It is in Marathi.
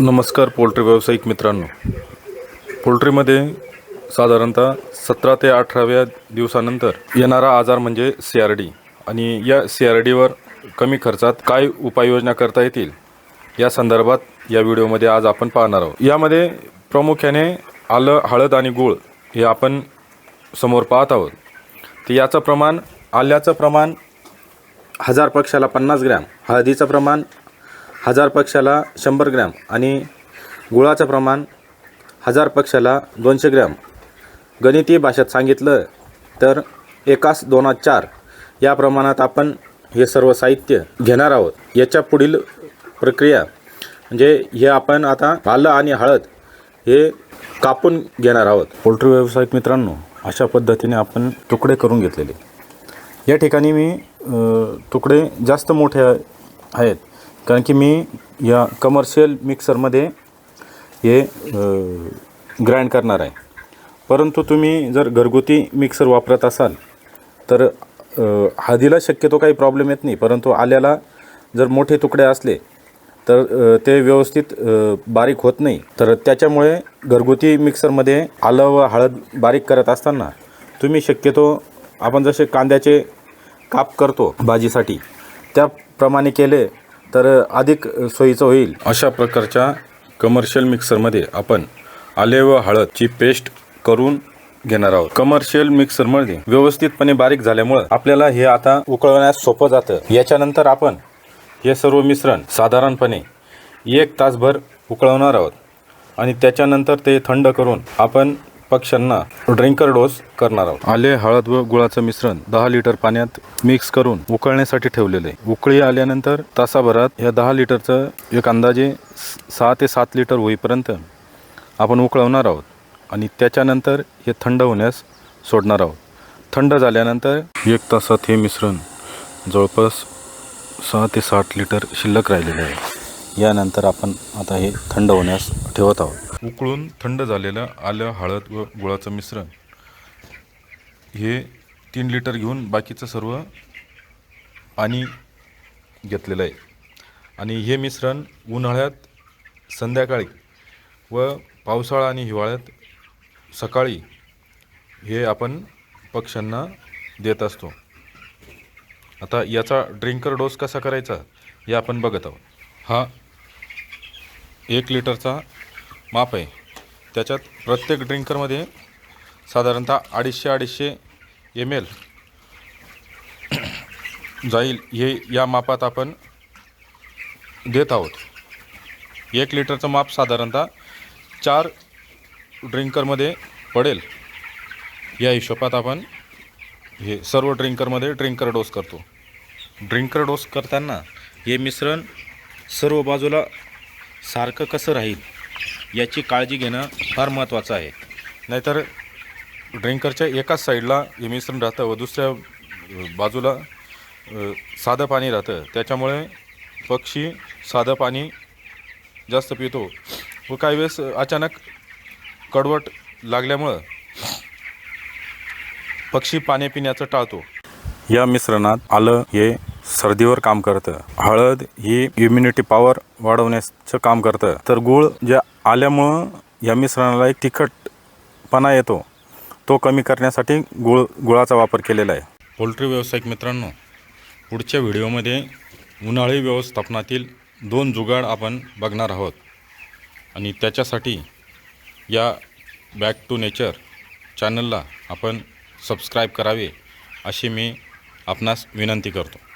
नमस्कार पोल्ट्री व्यावसायिक मित्रांनो. पोल्ट्रीमध्ये साधारणतः सतरा ते अठराव्या दिवसानंतर येणारा आजार म्हणजे सी आर डी. आणि या सी आर डीवर कमी खर्चात काय उपाययोजना करता येतील या संदर्भात या व्हिडिओमध्ये आज आपण पाहणार आहोत. यामध्ये प्रामुख्याने आलं हळद आणि गूळ हे आपण समोर पाहत आहोत. तर याचं प्रमाण आल्याचं प्रमाण हजार पक्षाला पन्नास ग्रॅम हळदीचं प्रमाण हजार पक्षाला शंभर ग्रॅम आणि गुळाचं प्रमाण हजार पक्षाला दोनशे ग्रॅम. गणितीय भाषेत सांगितलं तर एकास दोनात चार. या प्रमाणात आपण हे सर्व साहित्य घेणार आहोत. याच्या पुढील प्रक्रिया म्हणजे हे आपण आता आलं आणि हळद हे कापून घेणार आहोत. पोल्ट्री व्यावसायिक मित्रांनो अशा पद्धतीने आपण तुकडे करून घेतलेले. या ठिकाणी मी तुकडे जास्त मोठे आहेत. कारण की मी या कमर्शियल मिक्सरमध्ये हे ग्राइंड करणार आहे. परंतु तुम्ही जर घरगुती मिक्सर वापरत असाल तर हळदीला शक्यतो काही प्रॉब्लेम येत नाही. परंतु आल्याला जर मोठे तुकडे असले तर ते व्यवस्थित बारीक होत नाही. तर त्याच्यामुळे घरगुती मिक्सरमध्ये आलं व हळद बारीक करत असताना तुम्ही शक्यतो आपण जसे कांद्याचे काप करतो भाजीसाठी त्याप्रमाणे केले तर अधिक सोयीचं होईल. अशा प्रकारच्या कमर्शियल मिक्सरमध्ये आपण आले व हळदची पेस्ट करून घेणार आहोत. कमर्शियल मिक्सरमध्ये व्यवस्थितपणे बारीक झाल्यामुळं आपल्याला हे आता उकळवण्यास सोपं जातं. याच्यानंतर आपण हे सर्व मिश्रण साधारणपणे एक तासभर उकळवणार आहोत. आणि त्याच्यानंतर ते थंड करून आपण पक्ष्यांना ड्रिंकर डोस करणार आहोत. आले हळद व गुळाचं मिश्रण दहा लिटर पाण्यात मिक्स करून उकळण्यासाठी ठेवलेलं. आहे उकळी आल्यानंतर तासाभरात या दहा लिटरचं एक अंदाजे स- सहा ते सात लिटर होईपर्यंत आपण उकळवणार आहोत आणि त्याच्यानंतर हे थंड होण्यास सोडणार आहोत. थंड झाल्यानंतर एक तासात हे मिश्रण जवळपास सहा ते साठ लिटर शिल्लक राहिलेले आहे. यानंतर आपण आता हे थंड होण्यास ठेवत आहोत. उकळून थंड झालेलं आलं हळद व गुळाचं मिश्रण. हे तीन लिटर घेऊन बाकीचं सर्व पाणी घेतलेलं आहे. आणि हे मिश्रण उन्हाळ्यात संध्याकाळी व पावसाळा आणि हिवाळ्यात सकाळी हे आपण पक्ष्यांना देत असतो. आता याचा ड्रिंकर डोस कसा करायचा हे आपण बघत आहोत. हा एक लिटरचा माप आहे. त्याच्यात प्रत्येक ड्रिंकरमध्ये साधारणतः अडीचशे अडीचशे एम एल जाईल हे या मापात आपण देत आहोत. एक लिटरचं माप साधारणतः चार ड्रिंकरमध्ये पडेल. या हिशोबात आपण हे सर्व ड्रिंकरमध्ये ड्रिंकर डोस करतो. ड्रिंकर डोस करताना हे मिश्रण सर्व बाजूला सारखं कसं राहील? याची काळजी घेणं फार महत्त्वाचं आहे. नाहीतर ड्रिंकरच्या एकाच साईडला हे मिश्रण राहतं व दुसऱ्या बाजूला साधं पाणी राहतं. त्याच्यामुळे पक्षी साधं पाणी जास्त पितो. व काही वेळेस अचानक कडवट लागल्यामुळं पक्षी पाणी पिण्याचं टाळतो. या मिश्रणात आलं हे सर्दीवर काम करतं. हळद ही इम्युनिटी पॉवर वाढवण्याचं काम करतं. तर गूळ जे आल्यामुळं या मिश्रणाला एक तिखटपणा येतो. तो कमी करण्यासाठी गुळ गुळाचा वापर केलेला आहे. पोल्ट्री व्यावसायिक मित्रांनो पुढच्या व्हिडिओमध्ये उन्हाळी व्यवस्थापनातील दोन जुगाड आपण बघणार आहोत. आणि त्याच्यासाठी या बॅक टू नेचर चॅनलला आपण सबस्क्राईब करावे अशी मी आपणास विनंती करतो.